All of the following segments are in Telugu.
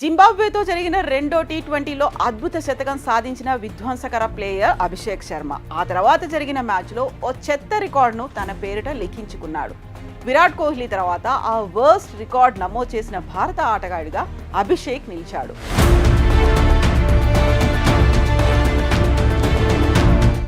జింబాబ్వేతో జరిగిన రెండో టీ ట్వంటీలో అద్భుత శతకం సాధించిన విధ్వంసకర ప్లేయర్ అభిషేక్ శర్మ. ఆ తర్వాత జరిగిన మ్యాచ్లో ఓ చెత్త రికార్డును తన పేరిట లిఖించుకున్నాడు. విరాట్ కోహ్లీ తర్వాత ఆ వర్స్ట్ రికార్డ్ నమోదు చేసిన భారత ఆటగాడిగా అభిషేక్ నిలిచాడు.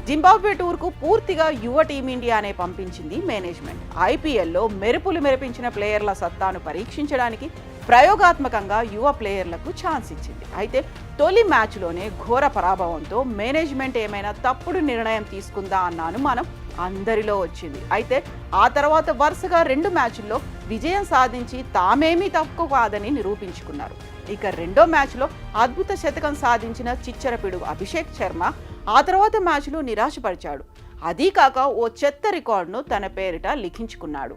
జింబాబ్వే టూర్కు పూర్తిగా యువ టీమిండియానే పంపించింది మేనేజ్మెంట్. ఐపీఎల్లో మెరుపులు మెరిపించిన ప్లేయర్ల సత్తాను పరీక్షించడానికి ప్రయోగాత్మకంగా యువ ప్లేయర్లకు ఛాన్స్ ఇచ్చింది. అయితే తొలి మ్యాచ్లోనే ఘోర పరాభవంతో మేనేజ్మెంట్ ఏమైనా తప్పుడు నిర్ణయం తీసుకుందా అన్న అనుమానం అందరిలో వచ్చింది. అయితే ఆ తర్వాత వరుసగా రెండు మ్యాచ్ల్లో విజయం సాధించి తామేమీ తక్కువ కాదని నిరూపించుకున్నారు. ఇక రెండో మ్యాచ్లో అద్భుత శతకం సాధించిన చిచ్చరపిడు అభిషేక్ శర్మ ఆ తర్వాత మ్యాచ్లో నిరాశపరిచాడు. అదీ కాక ఓ చెత్త రికార్డును తన పేరిట లిఖించుకున్నాడు.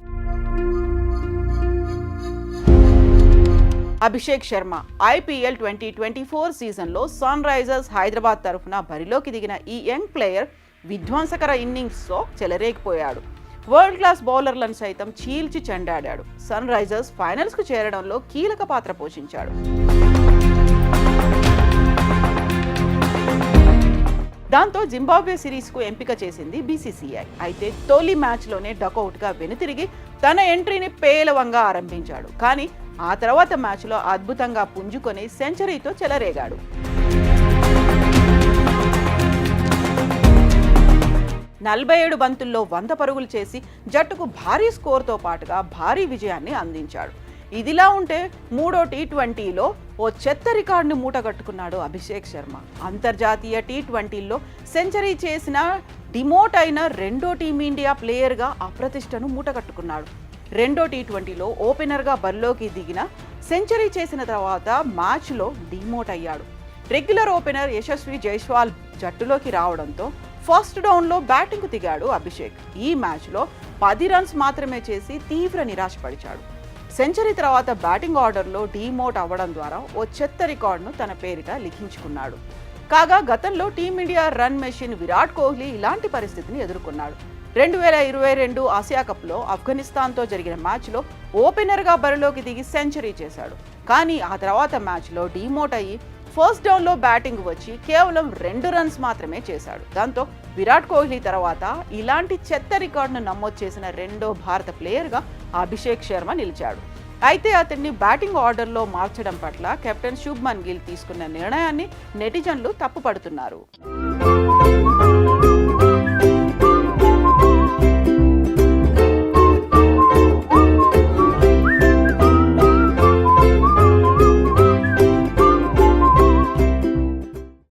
Abhishek Sharma IPL twenty twenty four సీజన్లో సన్ రైజర్స్ హైదరాబాద్ తరఫున బరిలోకి దిగిన ఈ యంగ్ ప్లేయర్ విధ్వంసకర ఇన్నింగ్స్తో చెలరేగిపోయాడు. వరల్డ్ క్లాస్ బౌలర్లను సైతం చీల్చి చెండాడాడు. సన్ రైజర్స్ ఫైనల్స్కు చేరడంలో కీలక పాత్ర పోషించాడు. దాంతో జింబాబ్వే సిరీస్కు ఎంపిక చేసింది బీసీసీఐ. అయితే తొలి మ్యాచ్లోనే డకౌట్గా వెనుతిరిగి తన ఎంట్రీని పేలవంగా ఆరంభించాడు. కానీ ఆ తర్వాత మ్యాచ్లో అద్భుతంగా పుంజుకొని సెంచరీతో చెలరేగాడు. నలభై ఏడు బంతుల్లో వంద పరుగులు చేసి జట్టుకు భారీ స్కోర్తో పాటుగా భారీ విజయాన్ని అందించాడు. ఇదిలా ఉంటే మూడో టీ ట్వంటీలో ఓ చెత్త రికార్డును మూటగట్టుకున్నాడు అభిషేక్ శర్మ. అంతర్జాతీయ టీ ట్వంటీల్లో సెంచరీ చేసిన డిమోట్ అయిన రెండో టీమిండియా ప్లేయర్గా అప్రతిష్టను మూటగట్టుకున్నాడు. రెండో టీ ట్వంటీలో ఓపెనర్గా బరిలోకి దిగిన సెంచరీ చేసిన తర్వాత మ్యాచ్లో డిమోట్ అయ్యాడు. రెగ్యులర్ ఓపెనర్ యశస్వి జైస్వాల్ జట్టులోకి రావడంతో ఫస్ట్ డౌన్లో బ్యాటింగ్కు దిగాడు అభిషేక్. ఈ మ్యాచ్లో పది రన్స్ మాత్రమే చేసి తీవ్ర నిరాశపరిచాడు. సెంచరీ తర్వాత బ్యాటింగ్ ఆర్డర్లో డీమోట్ అవ్వడం ద్వారా ఓ చెత్త రికార్డును తన పేరిట లిఖించుకున్నాడు. కాగా గతంలో Team India run machine Virat Kohli ఇలాంటి పరిస్థితిని ఎదుర్కొన్నాడు. రెండు వేల ఇరవై రెండు ఆసియా కప్లో ఆఫ్ఘనిస్తాన్తో జరిగిన మ్యాచ్లో ఓపెనర్గా బరిలోకి దిగి సెంచరీ చేశాడు. కానీ ఆ తర్వాత మ్యాచ్లో డీమోట్ అయ్యి ఫస్ట్ డౌన్లో బ్యాటింగ్ వచ్చి కేవలం రెండు రన్స్ మాత్రమే చేశాడు. దాంతో విరాట్ కోహ్లీ తర్వాత ఇలాంటి చెత్త రికార్డును నమోదు చేసిన రెండో భారత ప్లేయర్గా అభిషేక్ శర్మ నిలిచాడు. అయితే అతన్ని బ్యాటింగ్ ఆర్డర్లో మార్చడం పట్ల కెప్టెన్ శుభ్మన్ గిల్ తీసుకున్న నిర్ణయాన్ని నెటిజన్లు తప్పుపడుతున్నారు.